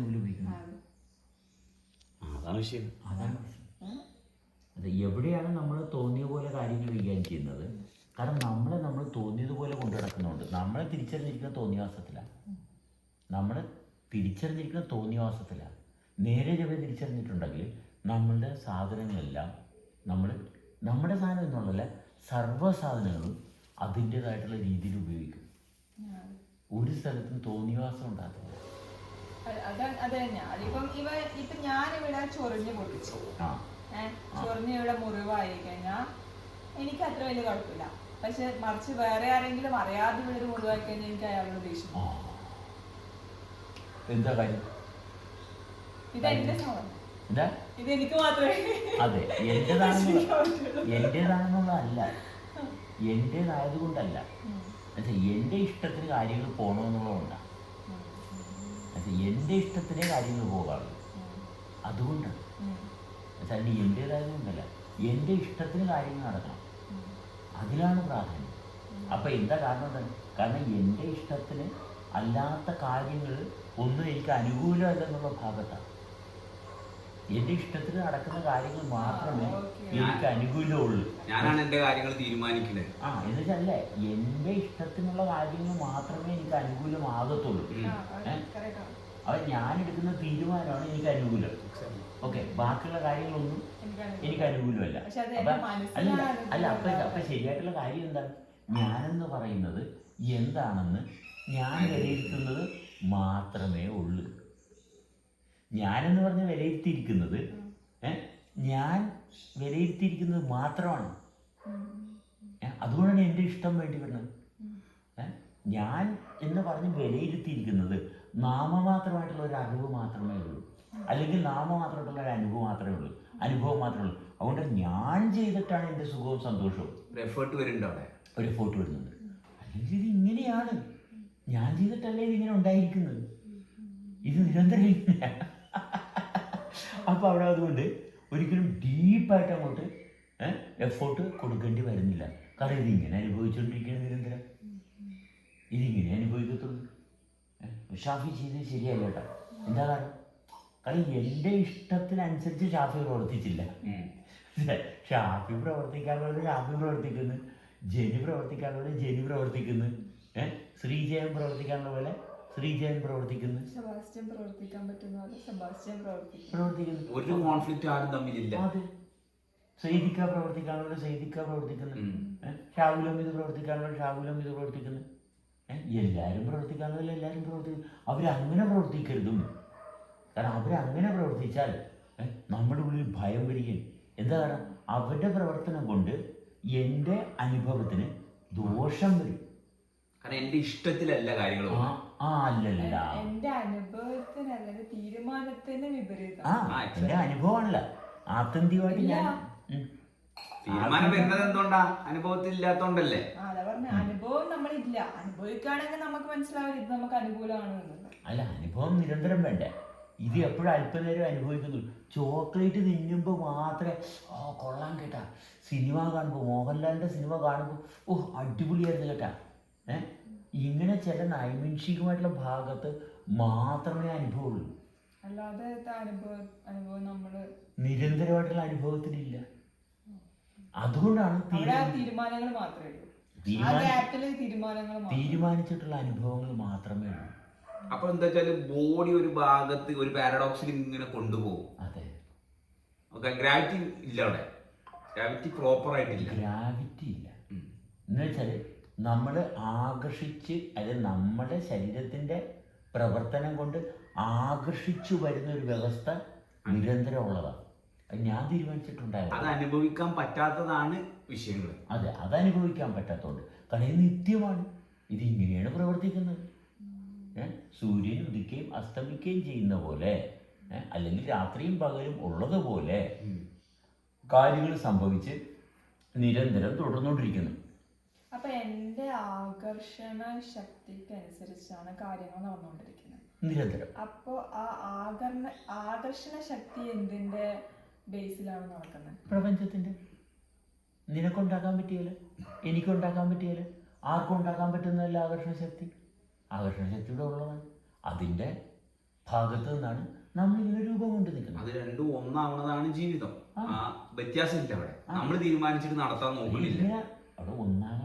ഉപയോഗിക്കുന്നത് ആ, അതാണ് വിഷയം. അതാണ് അത് എവിടെയാണ് നമ്മൾ തോന്നിയ പോലെ കാര്യങ്ങൾ കൈകാര്യം ചെയ്യുന്നത്? കാരണം നമ്മളെ നമ്മൾ തോന്നിയതുപോലെ കൊണ്ടു നടക്കുന്നുണ്ട്. നമ്മളെ തിരിച്ചറിഞ്ഞിരിക്കുന്ന തോന്നിയവാസത്തിലാണ് നമ്മളെ തിരിച്ചറിഞ്ഞിരിക്കുന്ന തോന്നിയവാസത്തിലാണ് നേരെ ചൊവ്വേ തിരിച്ചറിഞ്ഞിട്ടുണ്ടെങ്കിൽ നമ്മളുടെ സാധനങ്ങളെല്ലാം നമ്മൾ നമ്മുടെ സാധനം എന്നുള്ളതല്ല സർവ സാധനങ്ങളും അതിന്റേതായിട്ടുള്ള രീതിയിൽ ഉപയോഗിക്കും. ഒരു സ്ഥലത്തും തോന്നിയവാസം ഉണ്ടാകത്തില്ല. അത് അത് അത് തന്നെയാ. അതിപ്പം ഇവ ഇപ്പൊ ഞാനിവിടെ ചൊറിഞ്ഞ് പൊട്ടിച്ചു. ആ. ഏഹ് ചൊറിഞ്ഞ് ഇവിടെ മുറിവായി കഴിഞ്ഞാൽ എനിക്ക് അത്ര വലിയ കുഴപ്പമില്ല. പക്ഷെ മറിച്ച് വേറെ ആരെങ്കിലും അറിയാതെ ഇവിടെ ഒരു മുറിവായി കഴിഞ്ഞാൽ എനിക്ക് അയാളോട് ദേഷ്യം ആ എന്താ കാര്യം? ഇത് എന്റെ മാത്രമേ അതെ എന്റേതാണെന്നുള്ളതല്ല എന്റേതായത് കൊണ്ടല്ല. എന്റെ ഇഷ്ടത്തിന് കാര്യങ്ങൾ പോകണമെന്നുള്ളതുകൊണ്ടാണ് എന്റെ ഇഷ്ടത്തിലേ കാര്യങ്ങൾ പോകാറുള്ളൂ അതുകൊണ്ടാണ് ഉം. എന്നുവെച്ചാൽ അതിന് കൊണ്ടല്ല എന്റെ ഇഷ്ടത്തിന് കാര്യങ്ങൾ നടക്കണം. അതിലാണ് പ്രാധാന്യം. അപ്പം എന്താ കാരണം എന്താണ്? കാരണം എന്റെ ഇഷ്ടത്തിന് അല്ലാത്ത കാര്യങ്ങൾ ഒന്നും എനിക്ക് അനുകൂലമല്ലെന്നുള്ള ഭാഗത്താണ്. എന്റെ ഇഷ്ടത്തിന് നടക്കുന്ന കാര്യങ്ങൾ മാത്രമേ. എനിക്ക് അനുകൂലമുള്ളൂ. ഞാനാണ് എന്റെ കാര്യങ്ങൾ തീരുമാനിക്കുന്നത്. ആ എന്ന് എന്റെ ഇഷ്ടത്തിനുള്ള കാര്യങ്ങൾ മാത്രമേ എനിക്ക് അനുകൂലമാകത്തുള്ളൂ. അത്. അത് ഞാൻ എടുക്കുന്ന തീരുമാനമാണ് എനിക്ക് അനുകൂലം. ഓക്കെ ബാക്കിയുള്ള കാര്യങ്ങളൊന്നും എനിക്ക് അനുകൂലമല്ല. അല്ല അല്ല അപ്പൊ അപ്പൊ ശരിയായിട്ടുള്ള കാര്യം എന്താണ്? ഞാനെന്ന് പറയുന്നത് എന്താണെന്ന് ഞാൻ വിലയിരുത്തുന്നത് മാത്രമേ ഉള്ളൂ. ഞാനെന്ന് പറഞ്ഞ് വിലയിരുത്തിയിരിക്കുന്നത് ഏ, ഞാൻ വിലയിരുത്തിയിരിക്കുന്നത് മാത്രമാണ്. അതുകൊണ്ടാണ് എന്റെ ഇഷ്ടം വേണ്ടി വരുന്നത്. ഏ, ഞാൻ എന്ന് പറഞ്ഞ് വിലയിരുത്തിയിരിക്കുന്നത് നാമമാത്രമായിട്ടുള്ള ഒരു അറിവ് മാത്രമേ ഉള്ളൂ. അല്ലെങ്കിൽ നാമമാത്രമായിട്ടുള്ള ഒരു അനുഭവം മാത്രമേ ഉള്ളൂ. അനുഭവം മാത്രമേ ഉള്ളൂ. അതുകൊണ്ട് ഞാൻ ചെയ്തിട്ടാണ് എന്റെ സുഖവും സന്തോഷവും ഒരു എഫേർട്ട് വരുന്നുണ്ട് അവിടെ. ഒരു എഫേർട്ട് വരുന്നുണ്ട്. അല്ലെങ്കിൽ ഇത് ഇങ്ങനെയാണ്. ഞാൻ ചെയ്തിട്ടല്ലേ ഇതിങ്ങനെ ഉണ്ടായിരിക്കുന്നത്? ഇത് നിരന്തരം ഇങ്ങനെയാണ് അപ്പോൾ അവിടെ അതുകൊണ്ട് ഒരിക്കലും ഡീപ്പായിട്ട് അങ്ങോട്ട് എഫോർട്ട് കൊടുക്കേണ്ടി വരുന്നില്ല. കാരണം ഇതിങ്ങനെ അനുഭവിച്ചുകൊണ്ടിരിക്കുകയാണ് നിരന്തരം. ഇതിങ്ങനെ അനുഭവിക്കത്തുള്ളൂ. ഷാഫി ചെയ്തത് ശരിയല്ല കേട്ടോ. എന്താ കാരണം? കാരണം എന്റെ ഇഷ്ടത്തിനനുസരിച്ച് ഷാഫി പ്രവർത്തിച്ചില്ല. ഷാഫി പ്രവർത്തിക്കാനുള്ളത് ഷാഫി പ്രവർത്തിക്കുന്നു. ജനി പ്രവർത്തിക്കാനുള്ളത് ജനി പ്രവർത്തിക്കുന്നു. ഏഹ് ശ്രീജയം പ്രവർത്തിക്കാനുള്ള പോലെ ശ്രീജയൻ പ്രവർത്തിക്കുന്നു. സെബാസ്റ്റ്യൻ പ്രവർത്തിക്കാൻ പറ്റുന്ന പോലെ സെബാസ്റ്റ്യൻ പ്രവർത്തിക്കും പ്രവർത്തിക്കുന്നു. ഒരു കോൺഫ്ലിക്റ്റ് ആരും തമ്മിലില്ല. അതെ സൈദിക്ക പ്രവർത്തിക്കാനുള്ള സൈദിക്ക പ്രവർത്തിക്കുന്നു. ഷാവുലം ഇത് പ്രവർത്തിക്കാനുള്ള ഷാവുലം ഇത് പ്രവർത്തിക്കുന്നു? എല്ലാവരും പ്രവർത്തിക്കാനുള്ള എല്ലാവരും പ്രവർത്തിക്കുന്നു. അവരങ്ങനെ പ്രവർത്തിക്കരുതും. കാരണം അവരങ്ങനെ പ്രവർത്തിച്ചാൽ നമ്മുടെ ഉള്ളിൽ ഭയം വരികയും എന്താ കാരണം? അവരുടെ പ്രവർത്തനം കൊണ്ട് എന്റെ അനുഭവത്തിന് ദോഷം വരും. കാരണം എന്റെ ഇഷ്ടത്തിലല്ല കാര്യങ്ങൾ ആ അല്ലല്ല. എന്റെ അനുഭവത്തിനല്ല തീരുമാനത്തിന് വിപരീതം. ആ എന്റെ അനുഭവമാണല്ലോ. ആത്യന്തികമായിട്ട് ഞാൻ? ഉം. തീരുമാനം വരുന്നത് എന്തുകൊണ്ടാ? അനുഭവത്തിൽ ഇല്ലാത്തോണ്ടല്ലേ? അതാ പറഞ്ഞ. അനുഭവം നമ്മളില്ല. അനുഭവിക്കുകയാണെങ്കിൽ നമുക്ക് മനസ്സിലാവില്ല. ഇത് നമുക്ക് അനുകൂലമാണ് എന്നുള്ളത്. അല്ല അനുഭവം നിരന്തരം വേണ്ടേ? ഇത് എപ്പോഴും അല്പനേരം അനുഭവിക്കുന്നു. ചോക്ലേറ്റ് തിന്നുമ്പോൾ മാത്രമേ ഓ കൊള്ളാൻ കേട്ടാ. സിനിമ കാണുമ്പോൾ മോഹൻലാലിന്റെ സിനിമ കാണുമ്പോൾ ഓ അടിപൊളിയായിരുന്നു കേട്ടാ. ഏ? ഇങ്ങനെ ചില നൈമിഷികമായിട്ടുള്ള ഭാഗത്ത് മാത്രമേ അനുഭവമുള്ളൂ. അല്ലാതെ അനുഭവം അനുഭവം നിരന്തരമായിട്ടുള്ള അനുഭവത്തിലില്ല. അതുകൊണ്ടാണ് തീരുമാനങ്ങൾ മാത്രമേ ഉള്ളൂ. തീരുമാനിച്ചിട്ടുള്ള അനുഭവങ്ങൾ മാത്രമേ ഉള്ളൂ. അപ്പൊ എന്താ വെച്ചാൽ ബോഡി ഒരു ഭാഗത്ത് ഒരു പാരഡോക്സിൽ ഇങ്ങനെ കൊണ്ടുപോകും. അതെ. ഓക്കെ ഗ്രാവിറ്റി ഇല്ല അവിടെ. ഗ്രാവിറ്റി പ്രോപ്പർ ആയിട്ടില്ല. ഗ്രാവിറ്റി ഇല്ല. എന്ന് വെച്ചാൽ നമ്മൾ ആകർഷിച്ച് അല്ലെങ്കിൽ നമ്മുടെ ശരീരത്തിന്റെ പ്രവർത്തനം കൊണ്ട് ആകർഷിച്ചു വരുന്ന ഒരു വ്യവസ്ഥ നിരന്തരം ഉള്ളതാണ് അത് ഞാൻ തീരുമാനിച്ചിട്ടുണ്ടായിരുന്നു. അത് അനുഭവിക്കാൻ പറ്റാത്തതാണ് വിഷയങ്ങൾ. അതെ അത് അനുഭവിക്കാൻ പറ്റാത്തതുകൊണ്ട്. കാരണം ഇത് നിത്യമാണ്. ഇത് ഇങ്ങനെയാണ് പ്രവർത്തിക്കുന്നത്. സൂര്യൻ ഉദിക്കുകയും അസ്തമിക്കുകയും ചെയ്യുന്ന പോലെ അല്ലെങ്കിൽ രാത്രിയും പകലും ഉള്ളതുപോലെ കാര്യങ്ങൾ സംഭവിച്ച് നിരന്തരം തുടർന്നുകൊണ്ടിരിക്കുന്നു. അപ്പൊ എന്റെ ആകർഷണ ശക്തിക്ക് അനുസരിച്ചാണ് കാര്യങ്ങൾ നടന്നുകൊണ്ടിരിക്കുന്നത്. നിരന്തരം. അപ്പോ ആ ആകർണ ആകർഷണ ശക്തി എന്തിന്റെ ബേസിലാണ് നടക്കുന്നത്? പ്രപഞ്ചത്തിന്റെ നിനക്കുണ്ടാക്കാൻ പറ്റിയാൽ എനിക്കുണ്ടാക്കാൻ പറ്റിയാൽ ആർക്കും ഉണ്ടാക്കാൻ പറ്റുന്നതല്ല ആകർഷണ ശക്തി? ആകർഷണ ശക്തിയുടെ ഉള്ളതാണ് അതിന്റെ ഭാഗത്ത് നിന്നാണ് നമ്മൾ ഇങ്ങനെ രൂപം കൊണ്ട് നിൽക്കുന്നത്. അത് രണ്ടും ഒന്നാവണതാണ് ജീവിതം. ആ. വ്യത്യാസമില്ല അവിടെ. നമ്മൾ തീരുമാനിച്ചിട്ട് നടത്താൻ നോക്കുന്നില്ല അവിടെ ഒന്നാണ്.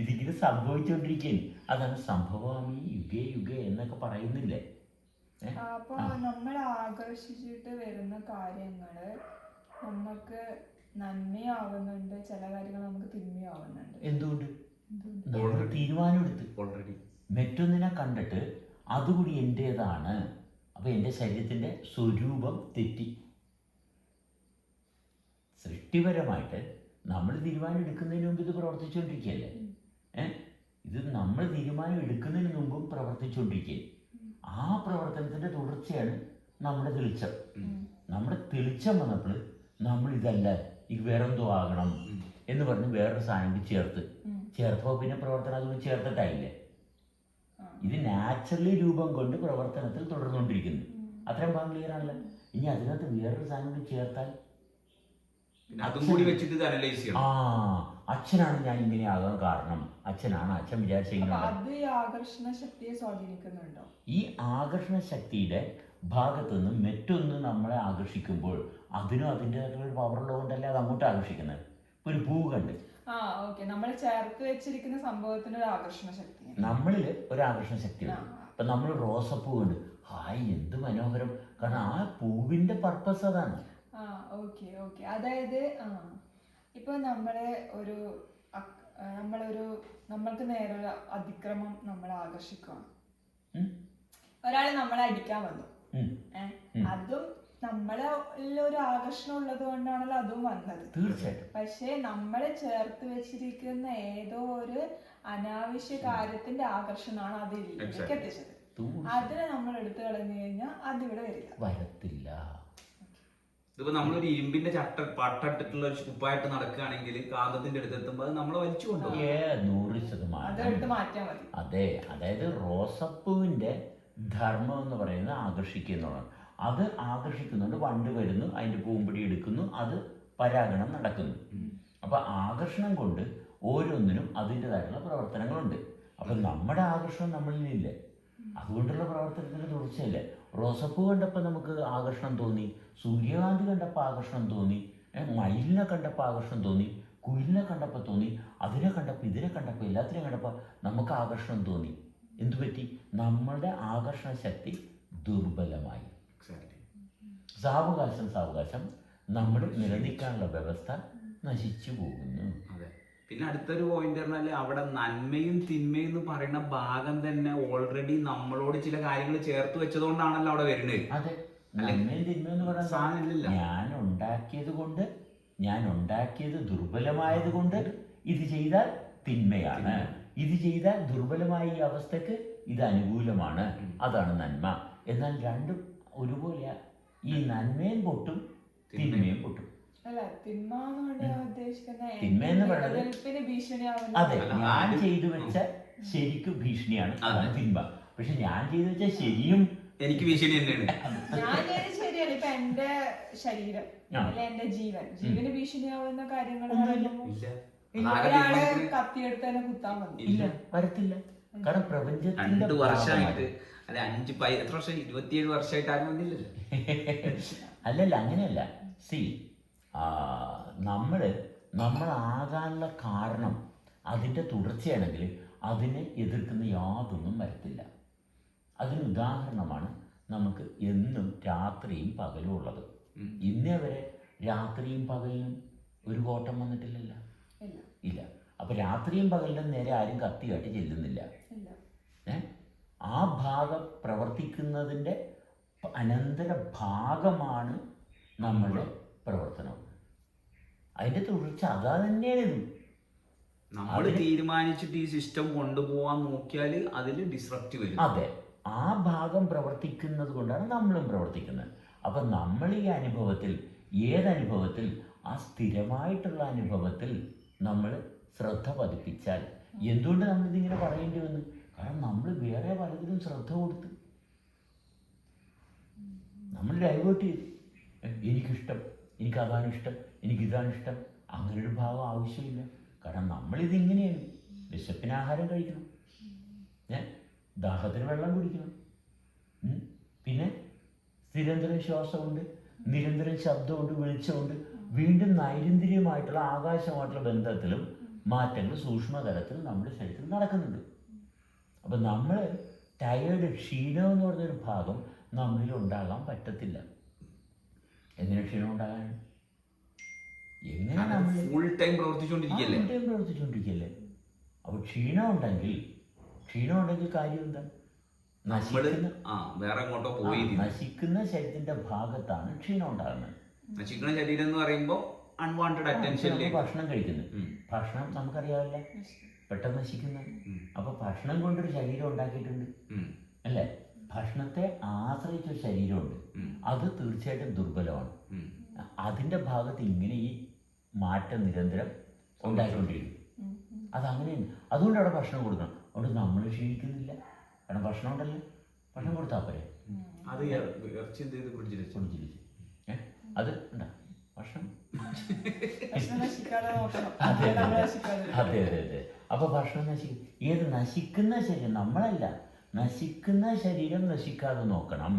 ഇതിങ്ങനെ സംഭവിച്ചോണ്ടിരിക്കും അതാണ് സംഭവാമി യുഗേ യുഗേ എന്നൊക്കെ പറയുന്നില്ലേ? അപ്പൊ നമ്മൾ ആകർഷിച്ചിട്ട് വരുന്ന കാര്യങ്ങൾ നമുക്ക് നന്മയാവുന്നുണ്ട് ചില കാര്യങ്ങൾ നമുക്ക് തിന്മയാവുന്നുണ്ട്. എന്തുകൊണ്ട്? തീരുമാനം എടുത്ത് തീരുമാനമെടുത്ത്. ഓൾറെഡി മറ്റൊന്നിനെ കണ്ടിട്ട് അതുകൂടി എന്റേതാണ് അപ്പൊ എന്റെ ശരീരത്തിന്റെ സ്വരൂപം തെറ്റി. സൃഷ്ടിപരമായിട്ട് നമ്മൾ തീരുമാനം എടുക്കുന്നതിന് മുമ്പ് ഇത് പ്രവർത്തിച്ചുകൊണ്ടിരിക്കുകയല്ലേ ഏഹ് ഇത് നമ്മൾ തീരുമാനം എടുക്കുന്നതിന് മുമ്പും പ്രവർത്തിച്ചുകൊണ്ടിരിക്കുക ആ പ്രവർത്തനത്തിന്റെ തുടർച്ചയാണ് നമ്മുടെ തെളിച്ചം. നമ്മുടെ തെളിച്ചം വന്നപ്പോൾ നമ്മൾ ഇതല്ല ഇത് വേറെന്തോ ആകണം എന്ന് പറഞ്ഞ് വേറൊരു സാധനം കൂടി ചേർത്ത്. ചേർത്തപ്പോ ചേർത്തപ്പോൾ പിന്നെ പ്രവർത്തനം അതുകൊണ്ട് ചേർത്തിട്ടായില്ലേ. ഇത് നാച്ചുറലി രൂപം കൊണ്ട് പ്രവർത്തനത്തിൽ തുടർന്നുകൊണ്ടിരിക്കുന്നു. അത്രയും ഭാഗം ക്ലിയർ ആണല്ലോ. ഇനി അതിനകത്ത് വേറൊരു സാധനം കൂടി ചേർത്താൽ പിന്നെ അതും കൂടി വെച്ചിട്ട് ഇത് അനലൈസ് ആ ചെയ്യണം അച്ഛനാണ് ഞാൻ ഇങ്ങനെ ആകാൻ കാരണം. അച്ഛനാണ് അച്ഛൻ വിചാരിച്ച അപ്പൊ ഇങ്ങനെ ആകാൻ. അത് ഈ ആകർഷണ ശക്തിയെ സ്വാധീനിക്കുന്നുണ്ടോ? ഈ ആകർഷണ ശക്തിയുടെ ഭാഗത്തു നിന്ന് മറ്റൊന്ന് നമ്മളെ ആകർഷിക്കുമ്പോൾ അതിനും അതിന്റെതായിട്ടുള്ള ഒരു പവറുള്ളതുകൊണ്ടല്ലേ അത് അങ്ങോട്ട് ആകർഷിക്കുന്നത്? ഇപ്പൊ ഒരു പൂ കണ്ട്. ആ ഓക്കെ നമ്മൾ ചേർത്ത് വെച്ചിരിക്കുന്ന സംഭവത്തിന് ഒരു ആകർഷണ ശക്തി. നമ്മളിൽ ഒരു ആകർഷണ ശക്തിയുണ്ട് ആ. ഇപ്പൊ നമ്മൾ റോസപ്പൂ കണ്ട് ഹായ് എന്ത് മനോഹരം. കാരണം ആ പൂവിന്റെ പർപ്പസ് അതാണ്. ആ ഓക്കെ ഓക്കെ അതായത് ആ ഇപ്പൊ നമ്മളെ ഒരു അക്- ആ, നമ്മളൊരു നമ്മൾക്ക് നേരെ ഒരു അതിക്രമം നമ്മളെ ആകർഷിക്കുകയാണ് ഉം? ഒരാൾ നമ്മളെ അടിക്കാൻ വന്നു. ഉം. ഏ? അതും നമ്മളെ ഒരു ആകർഷണം ഉള്ളത് കൊണ്ടാണല്ലോ അതും വന്നത്. തീർച്ചയായിട്ടും. പക്ഷേ നമ്മളെ ചേർത്ത് വെച്ചിരിക്കുന്ന ഏതോ ഒരു അനാവശ്യ കാര്യത്തിന്റെ ആകർഷണമാണ് അതിലേക്ക്. എത്തിച്ചത് അതിനെ നമ്മൾ എടുത്തു കളഞ്ഞു കഴിഞ്ഞാൽ അതിവിടെ വരില്ല. വരത്തില്ല. ഇതിപ്പോ നമ്മളൊരു ഇരുമ്പിന്റെ ചട്ട പട്ടിട്ടുള്ള ഒരു കുപ്പായിട്ട് നടക്കുകയാണെങ്കിൽ കാന്തത്തിന്റെ അടുത്ത് എത്തുമ്പോൾ അത് നമ്മളെ വലിച്ചു കൊണ്ടുപോകും. നൂറ് ശതമാനം. അതെ അതായത് റോസപ്പൂവിന്റെ ധർമ്മം എന്ന് പറയുന്നത് ആകർഷിക്കുക എന്നുള്ളതാണ് അത് ആകർഷിക്കുന്നുണ്ട് വണ്ട് വരുന്നു അതിന്റെ പൂമ്പൊടി എടുക്കുന്നു അത് പരാഗണം നടക്കുന്നു. അപ്പൊ ആകർഷണം കൊണ്ട് ഓരോന്നിനും അതിന്റെതായിട്ടുള്ള പ്രവർത്തനങ്ങളുണ്ട്. അപ്പൊ നമ്മുടെ ആകർഷണം നമ്മളിലില്ലേ? അതുകൊണ്ടുള്ള പ്രവർത്തനത്തിന് തുടർച്ചയല്ലേ? റോസപ്പൂ കണ്ടപ്പോൾ നമുക്ക് ആകർഷണം തോന്നി. സൂര്യകാന്തി കണ്ടപ്പോൾ ആകർഷണം തോന്നി. മയിലിനെ കണ്ടപ്പോൾ ആകർഷണം തോന്നി. കുയിലിനെ കണ്ടപ്പോൾ തോന്നി. അതിനെ കണ്ടപ്പോൾ ഇതിനെ കണ്ടപ്പോൾ എല്ലാത്തിനെയും കണ്ടപ്പോൾ നമുക്ക് ആകർഷണം തോന്നി. എന്തു പറ്റി? നമ്മളുടെ ആകർഷണ ശക്തി ദുർബലമായി. സാവകാശം സാവകാശം നമ്മുടെ നിലനിൽക്കാനുള്ള വ്യവസ്ഥ നശിച്ചു പോകുന്നു. അതെ. പിന്നെ അടുത്തൊരു പോയിന്റ് പറഞ്ഞാൽ അവിടെ നന്മയും തിന്മയും എന്ന് പറയുന്ന ഭാഗം തന്നെ ഓൾറെഡി നമ്മളോട് ചില കാര്യങ്ങൾ ചേർത്ത് വെച്ചതുകൊണ്ടാണല്ലോ അവിടെ വരുന്നത്. അതെ. നന്മയും തിന്മയെന്ന് പറയുന്നത് സാധനം ഇല്ലില്ല. ഞാൻ ഉണ്ടാക്കിയത് കൊണ്ട് ഞാൻ ഉണ്ടാക്കിയത് ദുർബലമായത് കൊണ്ട് ഇത് ചെയ്താൽ തിന്മയാണ്. ഇത് ചെയ്താൽ ദുർബലമായ ഈ അവസ്ഥക്ക് ഇത് അനുകൂലമാണ്. അതാണ് നന്മ. എന്നാൽ രണ്ടും ഒരുപോലെ ഈ നന്മയും പൊട്ടും തിന്മയും പൊട്ടും. അല്ല തിന്മ എന്ന് പറയുന്നത് അതെ അല്ല, ഞാൻ ചെയ്തു വെച്ച ശരിക്കും ഭീഷണിയാണ്. അതാണ് തിന്മ. പക്ഷെ ഞാൻ ചെയ്തു വെച്ച ശരിയും എനിക്ക് ഭീഷണി തന്നെയാണ്. ഞാൻ ചെയ്തത് ശരിയല്ല ഇപ്പൊ എന്റെ ശരീരം. അല്ലെ എന്റെ ജീവൻ. ജീവന് ഭീഷണിയാവുന്ന കാര്യങ്ങൾ ഒന്നുമില്ല. ഇല്ല. ഇനി അതാകെ ഒരാളെ കത്തിയെടുത്ത് തന്നെ കുത്താൻ ഇല്ല. വരത്തില്ല. കാരണം പ്രപഞ്ചത്തിന്റെ രണ്ട് വർഷമായിട്ട്. അല്ല അല്ലെ അഞ്ച് പൈ എത്ര വർഷം? ഇരുപത്തിയേഴ് വർഷമായിട്ട് ആരും വന്നില്ലല്ലോ. അല്ലല്ല അങ്ങനെയല്ല. സി നമ്മൾ നമ്മളാകാനുള്ള കാരണം അതിന്റെ തുടർച്ചയാണെങ്കിൽ അതിനെ എതിർക്കുന്ന യാതൊന്നും വരത്തില്ല. അതിന് ഉദാഹരണമാണ് നമുക്ക് എന്നും രാത്രിയും പകലും ഉള്ളത്. ഇന്നേ വരെ രാത്രിയും പകലിനും ഒരു കോട്ടം വന്നിട്ടില്ലല്ല? ഇല്ല. ഇല്ല. അപ്പം രാത്രിയും പകലിനും നേരെ ആരും കത്തി കാട്ടി ചെല്ലുന്നില്ല ഏ? ആ ഭാഗം പ്രവർത്തിക്കുന്നതിന്റെ അനന്തര ഭാഗമാണ് നമ്മളുടെ പ്രവർത്തനം. അതിന്റെ തുടർച്ച അതാ തന്നെയാണ് ഇതും. നമ്മൾ തീരുമാനിച്ചിട്ട് ഈ സിസ്റ്റം കൊണ്ടുപോകാൻ നോക്കിയാൽ അതിൽ ഡിസ്റപ്റ്റ് വരും. അതെ. ആ ഭാഗം പ്രവർത്തിക്കുന്നത് കൊണ്ടാണ് നമ്മളും പ്രവർത്തിക്കുന്നത്. അപ്പം നമ്മൾ ഈ അനുഭവത്തിൽ ഏതനുഭവത്തിൽ ആ സ്ഥിരമായിട്ടുള്ള അനുഭവത്തിൽ നമ്മൾ ശ്രദ്ധ പതിപ്പിച്ചാൽ എന്തുകൊണ്ട് നമ്മളിതിങ്ങനെ പറയേണ്ടി വന്നു? കാരണം നമ്മൾ വേറെ പലതിലും ശ്രദ്ധ കൊടുത്ത്. നമ്മൾ ഡൈവേർട്ട് ചെയ്തു. എനിക്കിഷ്ടം എനിക്ക് അതാണ് ഇഷ്ടം എനിക്കിതാണ് ഇഷ്ടം. അങ്ങനൊരു ഭാവം ആവശ്യമില്ല. കാരണം നമ്മളിതിങ്ങനെയാണ് വിശപ്പിന് ആഹാരം കഴിക്കണം. ദാഹത്തിന് വെള്ളം കുടിക്കണം. പിന്നെ നിരന്തരം ശ്വാസമുണ്ട് നിരന്തരം ശബ്ദമുണ്ട് വെളിച്ചമുണ്ട്. വീണ്ടും നൈരന്തര്യമായിട്ടുള്ള ആകാശമായിട്ടുള്ള ബന്ധത്തിലും മാറ്റങ്ങൾ സൂക്ഷ്മതലത്തിൽ നമ്മുടെ ശരീരത്തിൽ നടക്കുന്നുണ്ട്. അപ്പം നമ്മൾ ടയേർഡ് ക്ഷീണം എന്ന് പറഞ്ഞൊരു ഭാഗം നമ്മളിൽ ഉണ്ടാകാൻ പറ്റത്തില്ല. എങ്ങനെ ക്ഷീണം ഉണ്ടാകാൻ? എങ്ങനെ ഫുൾ ടൈം പ്രവർത്തിച്ചുകൊണ്ടിരിക്കുകയല്ലേ? അപ്പോൾ ക്ഷീണം ഉണ്ടെങ്കിൽ ക്ഷീണം ഉണ്ടെങ്കിൽ കാര്യം എന്താ നശിക്കുന്ന ആ വേറെ എങ്ങോട്ടോ പോയി നശിക്കുന്ന ശരീരത്തിന്റെ ഭാഗത്താണ് ക്ഷീണം ഉണ്ടാകുന്നത്. നശിക്കുന്ന ശരീരം എന്ന് പറയുമ്പോൾ അൺവാണ്ടഡ് അറ്റൻഷൻ അറ്റൻഷനിലേക്ക് ഭക്ഷണം കഴിക്കുന്നു. ഭക്ഷണം നമുക്കറിയാമല്ല. പെട്ടെന്ന് നശിക്കുന്ന. അപ്പൊ ഭക്ഷണം കൊണ്ടൊരു ശരീരം ഉണ്ടാക്കിയിട്ടുണ്ട്. അല്ലേ? ഭക്ഷണത്തെ ആശ്രയിച്ചൊരു ശരീരമുണ്ട്. അത് തീർച്ചയായിട്ടും ദുർബലമാണ്. അതിന്റെ ഭാഗത്ത് ഇങ്ങനെ ഈ മാറ്റം നിരന്തരം ഉണ്ടായിക്കൊണ്ടിരിക്കും അതങ്ങനെയാണ്. അതുകൊണ്ട് അവിടെ ഭക്ഷണം കൊടുക്കണം. അതുകൊണ്ട് നമ്മൾ ക്ഷീണിക്കുന്നില്ല കാരണം ഭക്ഷണം ഉണ്ടല്ലോ. ഭക്ഷണം കൊടുത്താൽ പോരെ. അത് ഇറച്ചി എന്ത് ചെയ്ത് അത് ഉണ്ടാ? ഭക്ഷണം? അതെ അതെ നശിക്കാതെ. അതെ അതെ അതെ. അപ്പൊ ഭക്ഷണം നശിക്കും. ഏത് നശിക്കുന്ന ശരീരം? നമ്മളല്ല. നശിക്കുന്ന ശരീരം നശിക്കാതെ നോക്കണം.